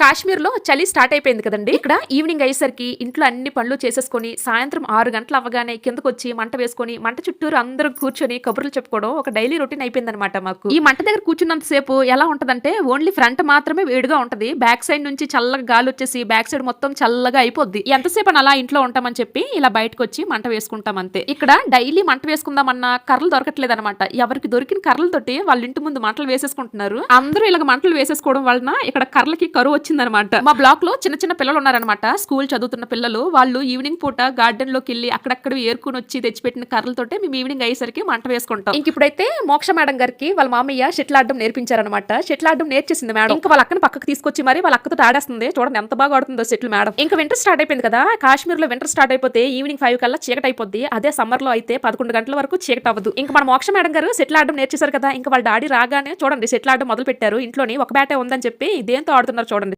కాశ్మీర్లో చలి స్టార్ట్ అయిపోయింది కదండి. ఇక్కడ ఈవినింగ్ అయ్యేసరికి ఇంట్లో అన్ని పనులు చేసేసుకొని సాయంత్రం ఆరు గంటలు అవ్వగానే కిందకు వచ్చి మంట వేసుకొని మంట చుట్టూరు అందరూ కూర్చొని కబుర్లు చెప్పుకోవడం ఒక డైలీ రొటీన్ అయిపోయింది అనమాట మాకు. ఈ మంట దగ్గర కూర్చున్నంత సేపు ఎలా ఉంటదంటే ఓన్లీ ఫ్రంట్ మాత్రమే వేడిగా ఉంటది. బ్యాక్ సైడ్ నుంచి చల్లగా గాలి వచ్చేసి బ్యాక్ సైడ్ మొత్తం చల్లగా అయిపోద్ది. ఎంతసేపు అని అలా ఇంట్లో ఉంటామని చెప్పి ఇలా బయటకు వచ్చి మంట వేసుకుంటాం అంతే. ఇక్కడ డైలీ మంట వేసుకుందామన్నా కర్రలు దొరకట్లేదు అనమాట ఎవరికి దొరికిన కర్రలతోటి వాళ్ళ ఇంటి ముందు మంటలు వేసేసుకుంటున్నారు. అందరూ ఇలాగ మంటలు వేసేసుకోవడం వలన ఇక్కడ కర్రలకి కరువు వచ్చిందనమాట. మా బ్లాక్లో చిన్న చిన్న పిల్లలు ఉన్నారనమాట. స్కూల్ చదువుతున్న పిల్లలు వాళ్ళు ఈవినింగ్ పూట గార్డెన్లోకి వెళ్ళి అక్కడక్కడ ఏరుకుని వచ్చి తెచ్చిపెట్టిన కర్రలతోటే మేము ఈవినింగ్ అయ్యేసరికి మంట వేసుకుంటాం. ఇంక ఇప్పుడైతే మోక్ష మేడం గారికి వాళ్ళ మామయ్య షెటిల్ ఆడడం నేర్పించారనమాట. షెటిల్ ఆడడం నేర్చేసింది మేడం. ఇంకా వాళ్ళ అక్కని పక్కకు తీసుకొచ్చి మరి వాళ్ళ అక్కతో ఆడేస్తుంది. చూడండి ఎంత బాగా ఆడుతుందో షెటిల్ మేడం. ఇంకా వింటర్ స్టార్ట్ అయిపోయింది కదా. కాశ్మీర్లో వింటర్ స్టార్ట్ అయిపోతే ఈవినింగ్ ఫైవ్ కల్లా చీకటి అయిపోద్ది. అదే సమ్మర్లో అయితే పదకొండు గంటల వరకు చీకటి అవ్వదు. ఇంకా మన మోక్ష మేడం గారు సెటిల్ ఆడడం నేర్చేశారు కదా. ఇంకా వాళ్ళ డాడీ రాగానే చూడండి సెటిల్ ఆడడం మొదలు పెట్టారు ఇంట్లోని ఒక బ్యాటే ఉందని చెప్పి దేంతో ఆడుతున్నారు చూడండి.